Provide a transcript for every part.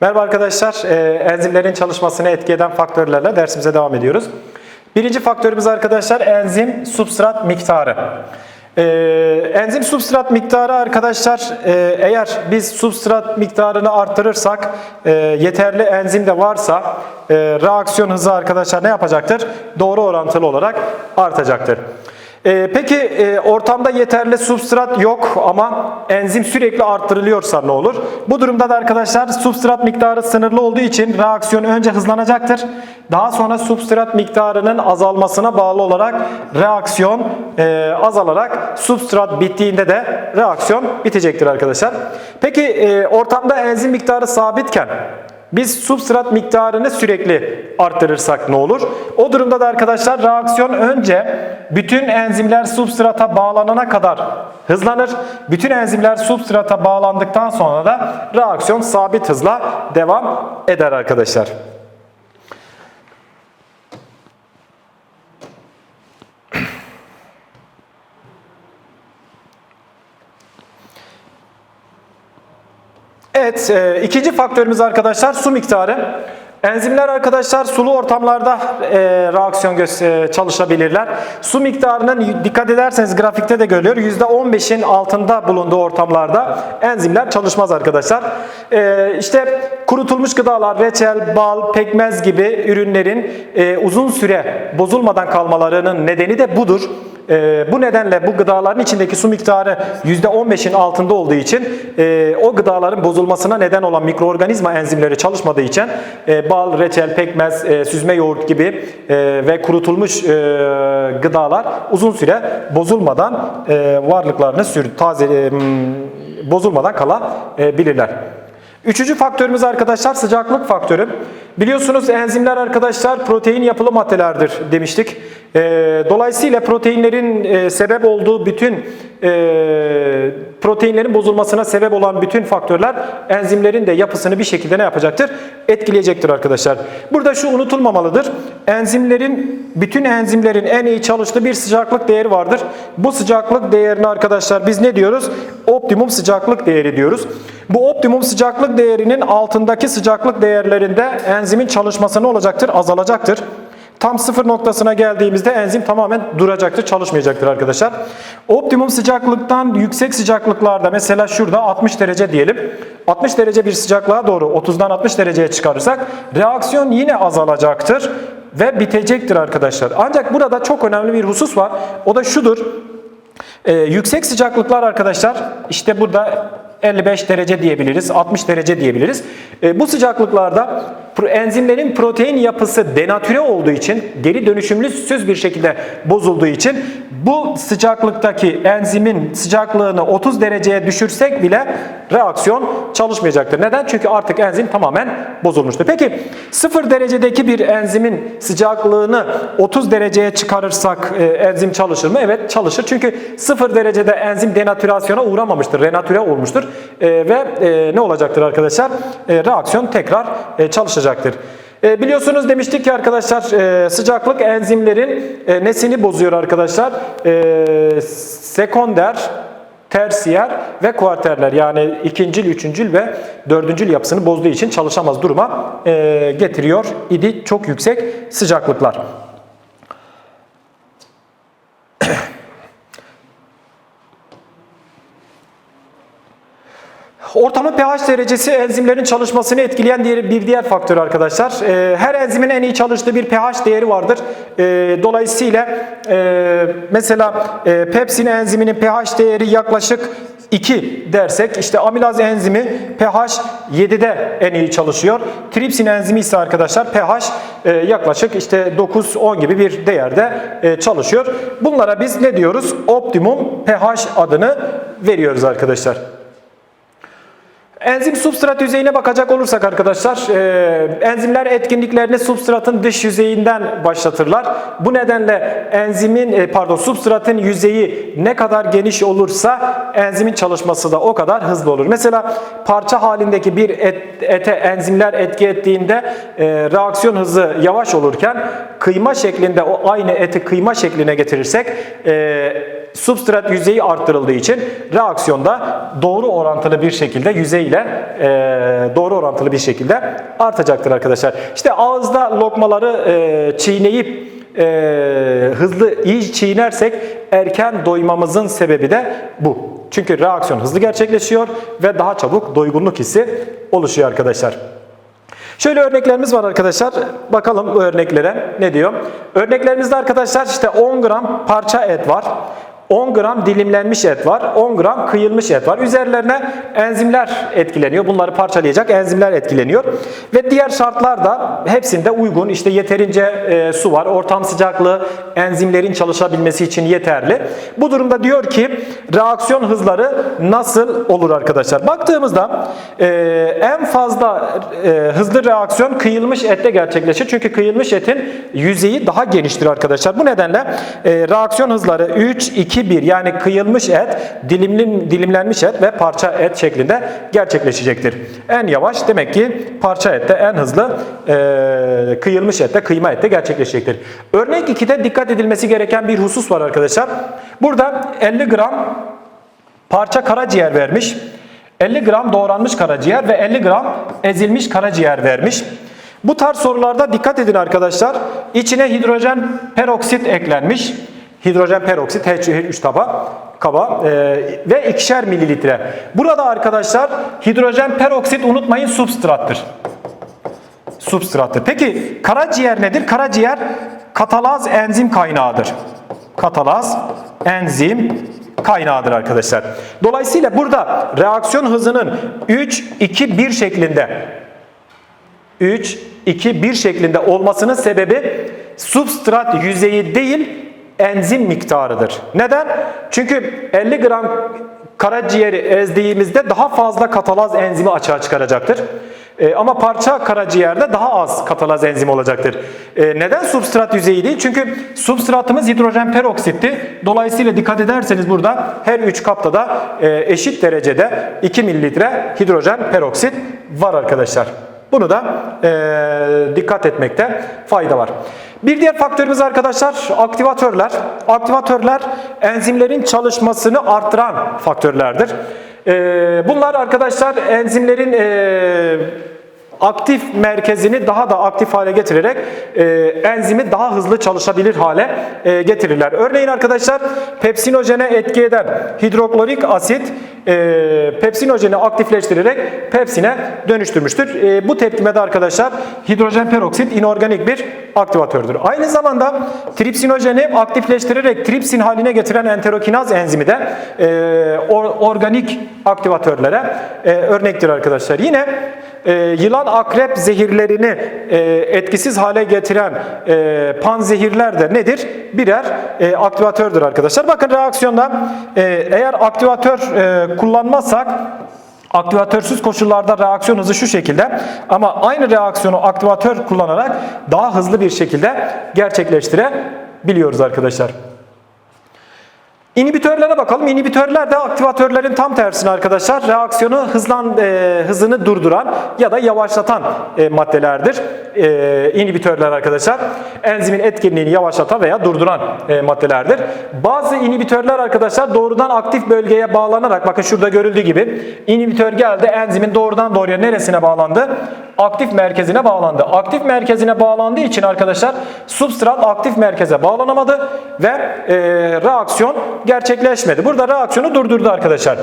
Merhaba arkadaşlar, Ee, enzimlerin çalışmasını etki eden faktörlerle dersimize devam ediyoruz. Birinci faktörümüz arkadaşlar enzim substrat miktarı. Ee, enzim substrat miktarı arkadaşlar e, eğer biz substrat miktarını arttırırsak e, yeterli enzim de varsa e, reaksiyon hızı arkadaşlar ne yapacaktır? Doğru orantılı olarak artacaktır. Ee, peki e, ortamda yeterli substrat yok ama enzim sürekli arttırılıyorsa ne olur? Bu durumda da arkadaşlar substrat miktarı sınırlı olduğu için reaksiyon önce hızlanacaktır. Daha sonra substrat miktarının azalmasına bağlı olarak reaksiyon e, azalarak substrat bittiğinde de reaksiyon bitecektir arkadaşlar. Peki e, ortamda enzim miktarı sabitken biz substrat miktarını sürekli arttırırsak ne olur? O durumda da arkadaşlar reaksiyon önce bütün enzimler substrata bağlanana kadar hızlanır. Bütün enzimler substrata bağlandıktan sonra da reaksiyon sabit hızla devam eder arkadaşlar. Evet, e, ikinci faktörümüz arkadaşlar su miktarı. Enzimler arkadaşlar sulu ortamlarda e, reaksiyon e, çalışabilirler. Su miktarının dikkat ederseniz grafikte de görülüyor. %15'in altında bulunduğu ortamlarda enzimler çalışmaz arkadaşlar. E, işte kurutulmuş gıdalar, reçel, bal, pekmez gibi ürünlerin e, uzun süre bozulmadan kalmalarının nedeni de budur. E, bu nedenle bu gıdaların içindeki su miktarı %15'in altında olduğu için e, o gıdaların bozulmasına neden olan mikroorganizma enzimleri çalışmadığı için e, bal, reçel, pekmez, e, süzme yoğurt gibi e, ve kurutulmuş e, gıdalar uzun süre bozulmadan e, varlıklarını sür taze e, bozulmadan kalabilirler. Üçüncü faktörümüz arkadaşlar sıcaklık faktörü. Biliyorsunuz enzimler arkadaşlar protein yapılı maddelerdir demiştik. Ee, dolayısıyla proteinlerin e, sebep olduğu bütün e, proteinlerin bozulmasına sebep olan bütün faktörler enzimlerin de yapısını bir şekilde ne yapacaktır? Etkileyecektir arkadaşlar. Burada şu unutulmamalıdır. Enzimlerin, bütün enzimlerin en iyi çalıştığı bir sıcaklık değeri vardır. Bu sıcaklık değerini arkadaşlar biz ne diyoruz? Optimum sıcaklık değeri diyoruz. Bu optimum sıcaklık değerinin altındaki sıcaklık değerlerinde enzimin çalışması ne olacaktır? Azalacaktır. Tam sıfır noktasına geldiğimizde enzim tamamen duracaktır, çalışmayacaktır arkadaşlar. Optimum sıcaklıktan yüksek sıcaklıklarda mesela şurada 60 derece diyelim. 60 derece bir sıcaklığa doğru 30'dan 60 dereceye çıkarırsak reaksiyon yine azalacaktır ve bitecektir arkadaşlar. Ancak burada çok önemli bir husus var. O da şudur. Ee, yüksek sıcaklıklar arkadaşlar işte burada 55 derece diyebiliriz, 60 derece diyebiliriz. Ee, bu sıcaklıklarda enzimlerin protein yapısı denatüre olduğu için, geri dönüşümlüsüz bir şekilde bozulduğu için bu sıcaklıktaki enzimin sıcaklığını 30 dereceye düşürsek bile reaksiyon çalışmayacaktır. Neden? Çünkü artık enzim tamamen bozulmuştur. Peki 0 derecedeki bir enzimin sıcaklığını 30 dereceye çıkarırsak e, enzim çalışır mı? Evet çalışır. Çünkü 0 derecede enzim denatürasyona uğramamıştır. Renatüre olmuştur. E, ve e, ne olacaktır arkadaşlar? E, reaksiyon tekrar e, çalışacaktır. E, biliyorsunuz demiştik ki arkadaşlar e, sıcaklık enzimlerin e, nesini bozuyor arkadaşlar? Sekonder, tersiyer ve kuarterler yani ikincil, üçüncül ve dördüncül yapısını bozduğu için çalışamaz duruma getiriyor idi çok yüksek sıcaklıklar. Ortamın pH derecesi enzimlerin çalışmasını etkileyen diğer, bir diğer faktör arkadaşlar. Ee, her enzimin en iyi çalıştığı bir pH değeri vardır. Ee, dolayısıyla e, mesela e, pepsin enziminin pH değeri yaklaşık 2 dersek işte amilaz enzimi pH 7'de en iyi çalışıyor. Tripsin enzimi ise arkadaşlar pH e, yaklaşık işte 9-10 gibi bir değerde çalışıyor. Bunlara biz ne diyoruz? Optimum pH adını veriyoruz arkadaşlar. Enzim substrat yüzeyine bakacak olursak arkadaşlar, e, enzimler etkinliklerini substratın dış yüzeyinden başlatırlar. Bu nedenle enzimin e, pardon substratın yüzeyi ne kadar geniş olursa enzimin çalışması da o kadar hızlı olur. Mesela parça halindeki bir et, ete enzimler etki ettiğinde e, reaksiyon hızı yavaş olurken kıyma şeklinde o aynı eti kıyma şekline getirirsek e, substrat yüzeyi arttırıldığı için reaksiyonda doğru orantılı bir şekilde yüzey ile e, doğru orantılı bir şekilde artacaktır arkadaşlar. İşte ağızda lokmaları e, çiğneyip e, hızlı iyi çiğnersek erken doymamızın sebebi de bu. Çünkü reaksiyon hızlı gerçekleşiyor ve daha çabuk doygunluk hissi oluşuyor arkadaşlar. Şöyle örneklerimiz var arkadaşlar. Bakalım bu örneklere ne diyor. Örneklerimizde arkadaşlar işte 10 gram parça et var. 10 gram dilimlenmiş et var. 10 gram kıyılmış et var. Üzerlerine enzimler etkileniyor. Bunları parçalayacak enzimler etkileniyor. Ve diğer şartlar da hepsinde uygun. İşte yeterince e, su var. Ortam sıcaklığı enzimlerin çalışabilmesi için yeterli. Bu durumda diyor ki reaksiyon hızları nasıl olur arkadaşlar? Baktığımızda e, en fazla e, hızlı reaksiyon kıyılmış ette gerçekleşir. Çünkü kıyılmış etin yüzeyi daha geniştir arkadaşlar. Bu nedenle e, reaksiyon hızları 3, 2, 1 yani kıyılmış et, dilimli, dilimlenmiş et ve parça et şeklinde gerçekleşecektir. En yavaş demek ki parça ette en hızlı e, kıyılmış ette, kıyma ette gerçekleşecektir. Örnek 2'de dikkat edilmesi gereken bir husus var arkadaşlar. Burada 50 gram parça karaciğer vermiş. 50 gram doğranmış karaciğer ve 50 gram ezilmiş karaciğer vermiş. Bu tarz sorularda dikkat edin arkadaşlar. İçine hidrojen peroksit eklenmiş. Hidrojen peroksit H3 taba kaba e, ve ikişer mililitre. Burada arkadaşlar hidrojen peroksit unutmayın substrattır. Substrattır. Peki karaciğer nedir? Karaciğer katalaz enzim kaynağıdır. Katalaz enzim kaynağıdır arkadaşlar. Dolayısıyla burada reaksiyon hızının 3 2 1 şeklinde 3 2 1 şeklinde olmasının sebebi substrat yüzeyi değil enzim miktarıdır. Neden? Çünkü 50 gram karaciğeri ezdiğimizde daha fazla katalaz enzimi açığa çıkaracaktır. E, ama parça karaciğerde daha az katalaz enzimi olacaktır. E, neden substrat yüzeyi değil? Çünkü substratımız hidrojen peroksitti. Dolayısıyla dikkat ederseniz burada her 3 kapta da e, eşit derecede 2 mililitre hidrojen peroksit var arkadaşlar. Bunu da e, dikkat etmekte fayda var. Bir diğer faktörümüz arkadaşlar aktivatörler. Aktivatörler enzimlerin çalışmasını arttıran faktörlerdir. E, bunlar arkadaşlar enzimlerin e, aktif merkezini daha da aktif hale getirerek e, enzimi daha hızlı çalışabilir hale e, getirirler. Örneğin arkadaşlar pepsinojene etki eden hidroklorik asit e, pepsinojeni aktifleştirerek pepsine dönüştürmüştür. E, bu tepkimede arkadaşlar hidrojen peroksit inorganik bir aktivatördür. Aynı zamanda tripsinojeni aktifleştirerek tripsin haline getiren enterokinaz enzimi de e, or, organik aktivatörlere e, örnektir arkadaşlar. Yine e, yılan akrep zehirlerini e, etkisiz hale getiren e, panzehirler de nedir? Birer e, aktivatördür arkadaşlar. Bakın reaksiyonda eğer aktivatör e, kullanmazsak Aktivatörsüz koşullarda reaksiyon hızı şu şekilde ama aynı reaksiyonu aktivatör kullanarak daha hızlı bir şekilde gerçekleştirebiliyoruz arkadaşlar. İnhibitörlere bakalım. İnhibitörler de aktivatörlerin tam tersine arkadaşlar. Reaksiyonu hızlan e, hızını durduran ya da yavaşlatan e, maddelerdir. E, inhibitörler arkadaşlar enzimin etkinliğini yavaşlatan veya durduran e, maddelerdir. Bazı inhibitörler arkadaşlar doğrudan aktif bölgeye bağlanarak bakın şurada görüldüğü gibi inhibitör geldi enzimin doğrudan doğruya neresine bağlandı? Aktif merkezine bağlandı. Aktif merkezine bağlandığı için arkadaşlar substrat aktif merkeze bağlanamadı ve e, reaksiyon gerçekleşmedi. Burada reaksiyonu durdurdu arkadaşlar.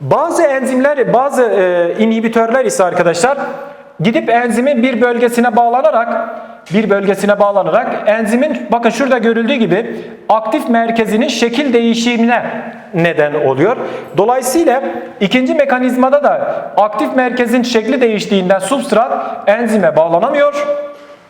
Bazı enzimler, bazı e, inhibitörler ise arkadaşlar gidip enzimin bir bölgesine bağlanarak bir bölgesine bağlanarak enzimin bakın şurada görüldüğü gibi aktif merkezinin şekil değişimine neden oluyor. Dolayısıyla ikinci mekanizmada da aktif merkezin şekli değiştiğinden substrat enzime bağlanamıyor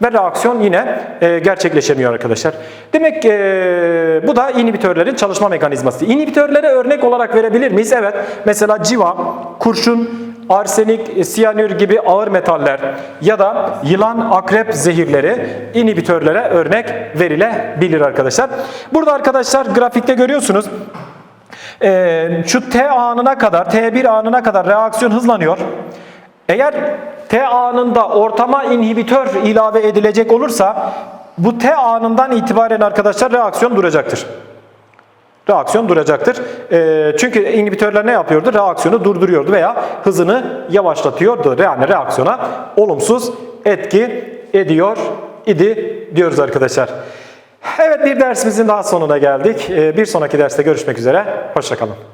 ve reaksiyon yine e, gerçekleşemiyor arkadaşlar. Demek e, bu da inhibitörlerin çalışma mekanizması. İnhibitörlere örnek olarak verebilir miyiz? Evet. Mesela civa, kurşun, arsenik, siyanür gibi ağır metaller ya da yılan, akrep zehirleri inhibitörlere örnek verilebilir arkadaşlar. Burada arkadaşlar grafikte görüyorsunuz. Ee, şu T anına kadar, T1 anına kadar reaksiyon hızlanıyor. Eğer T anında ortama inhibitör ilave edilecek olursa bu T anından itibaren arkadaşlar reaksiyon duracaktır. reaksiyon duracaktır. E, çünkü inhibitörler ne yapıyordu? Reaksiyonu durduruyordu veya hızını yavaşlatıyordu. Yani reaksiyona olumsuz etki ediyor idi diyoruz arkadaşlar. Evet bir dersimizin daha sonuna geldik. E, bir sonraki derste görüşmek üzere. Hoşçakalın.